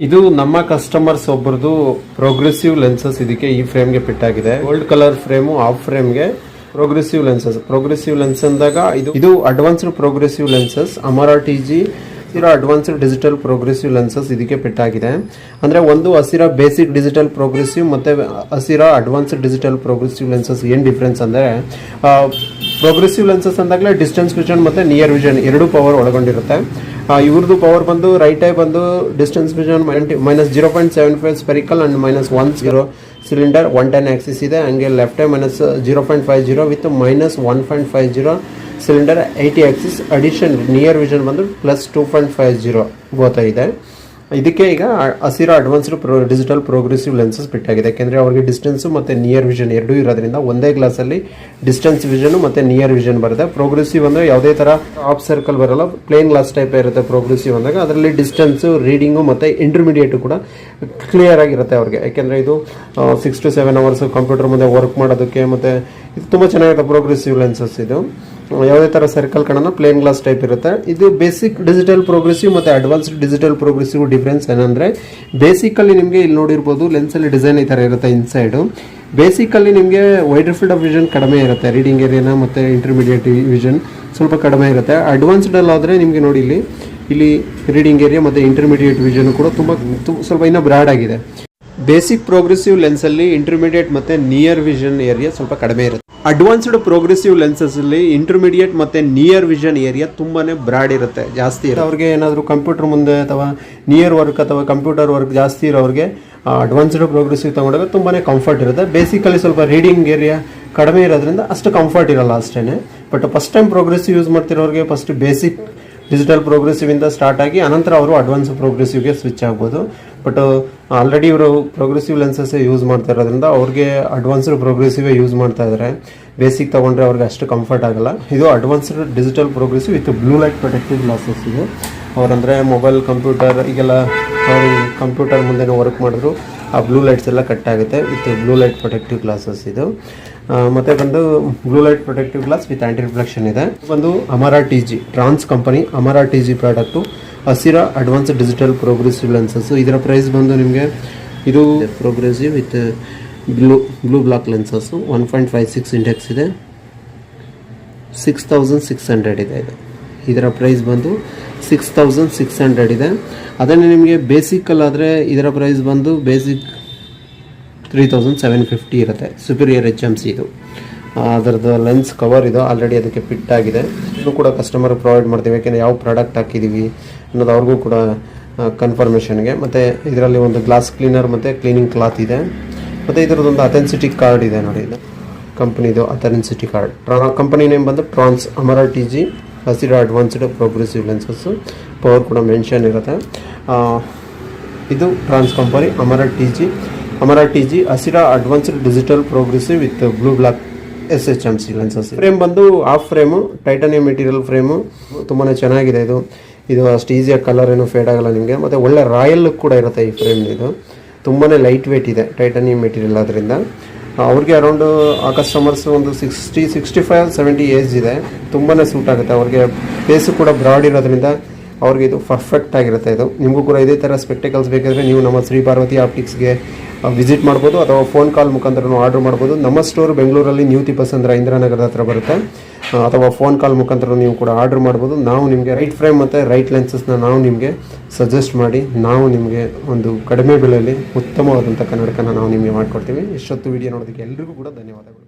ಇದು ನಮ್ಮ customers ಒಬ್ಬರದು progressive lenses ಇದಕ್ಕೆ ಈ ಫ್ರೇಮ್ಗೆ ಫಿಟ್ ಆಗಿದೆ. ಗೋಲ್ಡ್ ಕಲರ್ ಫ್ರೇಮು ಆಫ್ ಫ್ರೇಮ್ಗೆ ಪ್ರೋಗ್ರೆಸಿವ್ ಲೆನ್ಸಸ್ ಪ್ರೋಗ್ರೆಸಿವ್ ಲೆನ್ಸ್ ಅಂದಾಗ ಇದು ಇದು ಅಡ್ವಾನ್ಸ್ಡ್ ಪ್ರೋಗ್ರೆಸಿವ್ ಲೆನ್ಸಸ್ ಅಮರ ಟಿ ಜಿ ಇರೋ ಅಡ್ವಾನ್ಸ್ಡ್ ಡಿಜಿಟಲ್ ಪ್ರೋಗ್ರೆಸಿವ್ ಲೆನ್ಸಸ್ ಇದಕ್ಕೆ ಫಿಟ್ ಆಗಿದೆ. ಅಂದ್ರೆ ಒಂದು ಹಸಿರ ಬೇಸಿಕ್ ಡಿಜಿಟಲ್ ಪ್ರೋಗ್ರೆಸಿವ್ ಮತ್ತೆ ಹಸಿರ ಅಡ್ವಾನ್ಸ್ಡ್ ಡಿಜಿಟಲ್ ಪ್ರೋಗ್ರೆಸಿವ್ ಲೆನ್ಸಸ್ ಏನ್ ಡಿಫ್ರೆನ್ಸ್ ಅಂದ್ರೆ ಪ್ರೋಗ್ರೆಸಿವ್ ಲೆನ್ಸಸ್ ಅಂದಾಗಲೇ ಡಿಸ್ಟೆನ್ಸ್ ವಿಷನ್ ಮತ್ತೆ ನಿಯರ್ ವಿಷನ್ ಎರಡು ಪವರ್ ಒಳಗೊಂಡಿರುತ್ತೆ. ಇವ್ರದ್ದು ಪವರ್ ಬಂದು ರೈಟ್ ಐ ಬಂದು distance vision minus zero point seven five spherical and minus one zero cylinder one ten axis ಇದೆ. ಹಂಗೆ left eye minus zero point five zero with minus one point five zero cylinder eighty axis addition near vision ಬಂದು plus two point five zero ಗೋತಾ ಇದೆ. ಇದಕ್ಕೆ ಈಗ ಹಸಿರ advanced pro digital progressive lenses ಬಿಟ್ಟಾಗಿದೆ ಯಾಕೆಂದರೆ ಅವರಿಗೆ distance ಮತ್ತು ನಿಯರ್ ವಿಷನ್ ಎರಡೂ ಇರೋದ್ರಿಂದ ಒಂದೇ ಗ್ಲಾಸಲ್ಲಿ ಡಿಸ್ಟೆನ್ಸ್ ವಿಷನು ಮತ್ತು ನಿಯರ್ ವಿಷನ್ ಬರುತ್ತೆ. ಪ್ರೋಗ್ರೆಸಿವ್ ಅಂದರೆ ಯಾವುದೇ ಥರ ಆಫ್ ಸರ್ಕಲ್ ಬರಲ್ಲ ಪ್ಲೇನ್ ಗ್ಲಾಸ್ ಟೈಪ್ ಇರುತ್ತೆ ಪ್ರೋಗ್ರೆಸಿವ್ ಅಂದಾಗ. ಅದರಲ್ಲಿ ಡಿಸ್ಟೆನ್ಸು ರೀಡಿಂಗು ಮತ್ತು ಇಂಟರ್ಮೀಡಿಯೇಟ್ ಕೂಡ ಕ್ಲಿಯರ್ ಆಗಿರುತ್ತೆ ಅವ್ರಿಗೆ. ಯಾಕೆಂದರೆ ಇದು six to seven hours computer ಮುಂದೆ ವರ್ಕ್ ಮಾಡೋದಕ್ಕೆ ಮತ್ತು ಇದು ತುಂಬ ಚೆನ್ನಾಗಿರುತ್ತೆ ಪ್ರೋಗ್ರೆಸಿವ್ ಲೆನ್ಸಸ್ ಇದು. ಯಾವುದೇ ಥರ ಸರ್ಕಲ್ ಕಣ ಪ್ಲೇನ್ ಗ್ಲಾಸ್ ಟೈಪ್ ಇರುತ್ತೆ. ಇದು ಬೇಸಿಕ್ ಡಿಜಿಟಲ್ ಪ್ರೋಗ್ರೆಸಿವ್ ಮತ್ತೆ ಅಡ್ವಾನ್ಸ್ಡ್ ಡಿಜಿಟಲ್ ಪ್ರೋಗ್ರೆಸಿವ್ ಡಿಫ್ರೆನ್ಸ್ ಏನಂದ್ರೆ ಬೇಸಿಕಲ್ಲಿ ನಿಮಗೆ ಇಲ್ಲಿ ನೋಡಿರ್ಬೋದು ಲೆನ್ಸ್ ಅಲ್ಲಿ ಡಿಸೈನ್ ಈ ಥರ ಇರುತ್ತೆ ಇನ್ಸೈಡು ಬೇಸಿಕಲ್ಲಿ ನಿಮಗೆ ವೈಡರ್ ಫೀಲ್ಡ್ ಆಫ್ ವಿಷನ್ ಕಡಿಮೆ ಇರುತ್ತೆ ರೀಡಿಂಗ್ ಏರಿಯಾನ ಮತ್ತೆ ಇಂಟರ್ಮೀಡಿಯೇಟ್ ವಿಷನ್ ಸ್ವಲ್ಪ ಕಡಿಮೆ ಇರುತ್ತೆ. ಅಡ್ವಾನ್ಸ್ಡ್ ಅಲ್ಲಿ ಆದ್ರೆ ನಿಮಗೆ ನೋಡಿ ಇಲ್ಲಿ ಇಲ್ಲಿ ರೀಡಿಂಗ್ ಏರಿಯಾ ಮತ್ತೆ ಇಂಟರ್ಮೀಡಿಯೇಟ್ ವಿಷನ್ ಕೂಡ ತುಂಬಾ ಸ್ವಲ್ಪ ಇನ್ನೂ ಬ್ರಾಡ್ ಆಗಿದೆ. ಬೇಸಿಕ್ ಪ್ರೋಗ್ರೆಸಿವ್ ಲೆನ್ಸ್ ಅಲ್ಲಿ ಇಂಟರ್ಮೀಡಿಯೇಟ್ ಮತ್ತೆ ನಿಯರ್ ವಿಷನ್ ಏರಿಯಾ ಸ್ವಲ್ಪ ಕಡಿಮೆ ಇರುತ್ತೆ. ಅಡ್ವಾನ್ಸ್ಡ್ ಪ್ರೋಗ್ರೆಸಿವ್ ಲೆನ್ಸಸ್ ಅಲ್ಲಿ ಇಂಟರ್ಮೀಡಿಯೇಟ್ ಮತ್ತೆ ನಿಯರ್ ವಿಷನ್ ಏರಿಯಾ ತುಂಬಾನೇ ಬ್ರಾಡ್ ಇರುತ್ತೆ, ಜಾಸ್ತಿ ಇರುತ್ತೆ. ಅವ್ರಿಗೆ ಏನಾದರೂ ಕಂಪ್ಯೂಟರ್ ಮುಂದೆ ಅಥವಾ ನಿಯರ್ ವರ್ಕ್ ಅಥವಾ ಕಂಪ್ಯೂಟರ್ ವರ್ಕ್ ಜಾಸ್ತಿ ಇರೋರಿಗೆ ಅಡ್ವಾನ್ಸ್ಡ್ ಪ್ರೋಗ್ರೆಸಿವ್ ತಗೊಂಡಾಗ ತುಂಬಾನೇ ಕಂಫರ್ಟ್ ಇರುತ್ತೆ. ಬೇಸಿಕಲಿ ಸ್ವಲ್ಪ ರೀಡಿಂಗ್ ಏರಿಯಾ ಕಡಿಮೆ ಇರೋದ್ರಿಂದ ಅಷ್ಟು ಕಂಫರ್ಟ್ ಇರಲ್ಲ ಅಷ್ಟೇ but first time progressive use ಮಾಡ್ತಿರೋರಿಗೆ first basic digital progressive ಇಂದ ಸ್ಟಾರ್ಟ್ ಆಗಿ, ಅನಂತರ ಅವರು ಅಡ್ವಾನ್ಸ್ ಪ್ರೋಗ್ರೆಸಿವ್ಗೆ ಸ್ವಿಚ್ ಆಗ್ಬೋದು. ಬಟ್ ಆಲ್ರೆಡಿ ಇವರು ಪ್ರೋಗ್ರೆಸಿವ್ ಲೆನ್ಸಸ್ ಯೂಸ್ ಮಾಡ್ತಾ ಇರೋದ್ರಿಂದ ಅವ್ರಿಗೆ ಅಡ್ವಾನ್ಸ್ಡ್ ಪ್ರೋಗ್ರೆಸಿವ್ ಯೂಸ್ ಮಾಡ್ತಾ ಇದ್ದಾರೆ ಬೇಸಿಕ್ ತಗೊಂಡ್ರೆ ಅವ್ರಿಗೆ ಅಷ್ಟು ಕಂಫರ್ಟ್ ಆಗಲ್ಲ. ಇದು advanced digital progressive with blue light protective glasses ಇದು. ಅವ್ರಂದ್ರೆ ಮೊಬೈಲ್ ಕಂಪ್ಯೂಟರ್ ಈಗೆಲ್ಲ ಕಂಪ್ಯೂಟರ್ ಮುಂದೆ ವರ್ಕ್ ಮಾಡಿದ್ರು. ಆ ಬ್ಲೂ ಲೈಟ್ಸ್ ಎಲ್ಲ ಕಟ್ ಆಗುತ್ತೆ with blue light protective glasses ಇದು. ಮತ್ತೆ ಬಂದು blue light protective glass with anti reflection ಇದೆ. ಬಂದು ಅಮರಾ T G trans company Amara T G product ಹಸಿರ ಅಡ್ವಾನ್ಸ್ ಡಿಜಿಟಲ್ ಪ್ರೋಗ್ರೆಸಿವ್ ಲೆನ್ಸಸ್ ಇದರ ಪ್ರೈಸ್ ಬಂದು ನಿಮಗೆ ಇದು progressive with blue blue block lenses one point five six index ಇದೆ. ಸಿಕ್ಸ್ ತೌಸಂಡ್ ಸಿಕ್ಸ್ ಹಂಡ್ರೆಡ್ ಇದೆ ಇದು. ಇದರ ಪ್ರೈಸ್ ಬಂದು ಸಿಕ್ಸ್ ತೌಸಂಡ್ ಸಿಕ್ಸ್ ಹಂಡ್ರೆಡ್ ಇದೆ. ಅದನ್ನೇ ನಿಮಗೆ ಬೇಸಿಕಲ್ಲಾದರೆ ಇದರ ಪ್ರೈಸ್ ಬಂದು basic three thousand seven fifty ಇರುತ್ತೆ. ಸುಪೀರಿಯರ್ ಎಚ್ ಎಂ ಸಿ ಇದು. ಅದರದ್ದು ಲೆನ್ಸ್ ಕವರ್ ಇದು ಆಲ್ರೆಡಿ ಅದಕ್ಕೆ ಫಿಟ್ ಆಗಿದೆ. ಇದು ಕೂಡ ಕಸ್ಟಮರ್ ಪ್ರೊವೈಡ್ ಮಾಡ್ತೀವಿ. ಯಾಕೆಂದರೆ ಯಾವ ಪ್ರಾಡಕ್ಟ್ ಹಾಕಿದ್ದೀವಿ ಅನ್ನೋದು ಅವ್ರಿಗೂ ಕೂಡ ಕನ್ಫರ್ಮೇಷನ್ಗೆ ಮತ್ತು ಇದರಲ್ಲಿ ಒಂದು ಗ್ಲಾಸ್ ಕ್ಲೀನರ್ ಮತ್ತು ಕ್ಲೀನಿಂಗ್ ಕ್ಲಾತ್ ಇದೆ. ಮತ್ತು ಇದರದ್ದೊಂದು ಅಥೆನ್ಸಿಟಿ ಕಾರ್ಡ್ ಇದೆ ನೋಡಿ ಇದು. ಕಂಪ್ನಿದು ಅಥೆನ್ಸಿಟಿ ಕಾರ್ಡ್ ಕಂಪನಿ ನೇಮ್ ಬಂದು ಟ್ರಾನ್ಸ್ ಅಮರ ಟಿ ಜಿ ಹಸಿರು ಅಡ್ವಾನ್ಸ್ಡ್ ಪ್ರೋಗ್ರೆಸಿವ್ ಲೆನ್ಸಸ್ಸು ಪವರ್ ಕೂಡ ಮೆನ್ಷನ್ ಇರುತ್ತೆ. ಇದು ಟ್ರಾನ್ಸ್ ಕಂಪನಿ ಅಮರ ಟಿ ಜಿ ಅಮರ ಟಿ ಜಿ ಹಸಿರ advanced digital progressive with blue block S H M C lenses frame ಬಂದು half frame titanium material frame ತುಂಬಾ ಚೆನ್ನಾಗಿದೆ ಇದು. ಇದು ಅಷ್ಟು ಈಸಿಯಾಗಿ ಕಲರ್ ಏನು ಫೇಡ್ ಆಗಲ್ಲ ನಿಮಗೆ. ಮತ್ತು ಒಳ್ಳೆ ರಾಯಲ್ ಲುಕ್ ಕೂಡ ಇರುತ್ತೆ ಈ ಫ್ರೇಮ್ ಇದು. ತುಂಬಾ ಲೈಟ್ ವೇಟ್ ಇದೆ ಟೈಟಾನಿಯಂ ಮೆಟೀರಿಯಲ್ ಆದ್ದರಿಂದ ಅವ್ರಿಗೆ ಅರೌಂಡು ಆ ಕಸ್ಟಮರ್ಸ್ ಒಂದು sixty sixty five seventy age ಇದೆ. ತುಂಬಾ ಸೂಟ್ ಆಗುತ್ತೆ. ಅವ್ರಿಗೆ ಫೇಸು ಕೂಡ ಬ್ರಾಡ್ ಇರೋದ್ರಿಂದ ಅವ್ರಿಗೆ ಇದು ಪರ್ಫೆಕ್ಟ್ ಆಗಿರುತ್ತೆ ಇದು. ನಿಮಗೂ ಕೂಡ ಇದೇ ಥರ ಸ್ಪೆಕ್ಟಿಕಲ್ಸ್ ಬೇಕಾದರೆ ನೀವು ನಮ್ಮ ಶ್ರೀ ಪಾರ್ವತಿ ಆಪ್ಟಿಕ್ಸ್ಗೆ ವಿಸಿಟ್ ಮಾಡ್ಬೋದು ಅಥವಾ ಫೋನ್ ಕಾಲ್ ಮುಖಾಂತರ ಆರ್ಡರ್ ಮಾಡ್ಬೋದು. ನಮ್ಮ ಸ್ಟೋರ್ ಬೆಂಗಳೂರಲ್ಲಿ ನ್ಯೂ ತಿಪಸ್ ಅಂದ್ರೆ ಇಂದಿರಾನಗರದ ಹತ್ರ ಬರುತ್ತೆ. ಅಥವಾ ಫೋನ್ ಕಾಲ್ ಮುಖಾಂತರ ನೀವು ಕೂಡ ಆರ್ಡರ್ ಮಾಡ್ಬೋದು. ನಾವು ನಿಮಗೆ ರೈಟ್ ಫ್ರೇಮ್ ಮತ್ತು ರೈಟ್ ಲೆನ್ಸಸ್ನ ನಾವು ನಿಮಗೆ ಸಜೆಸ್ಟ್ ಮಾಡಿ, ನಾವು ನಿಮಗೆ ಒಂದು ಕಡಿಮೆ ಬೆಲೆಯಲ್ಲಿ ಉತ್ತಮವಾದಂಥ ಕನ್ನಡಕನ ನಾವು ನಿಮಗೆ ಮಾಡಿಕೊಡ್ತೀವಿ. ಇಷ್ಟೊತ್ತು ವಿಡಿಯೋ ನೋಡೋದಕ್ಕೆ ಎಲ್ರಿಗೂ ಕೂಡ ಧನ್ಯವಾದಗಳು.